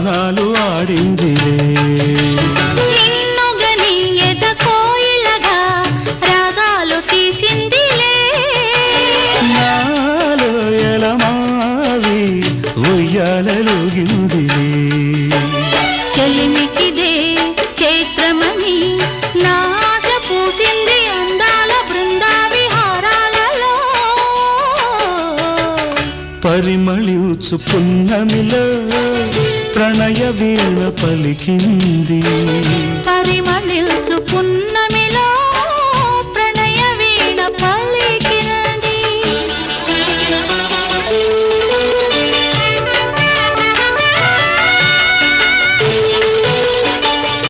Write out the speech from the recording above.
గానాలు ఆడిందిలే. ఉయ్యాలలుగిందిలే చెలిమికిదే చైత్రమని నాశ పూసింది అందాల బృందావిహారాలలో పరిమళించు పున్నమిలో ప్రణయ వీణ పలికింది.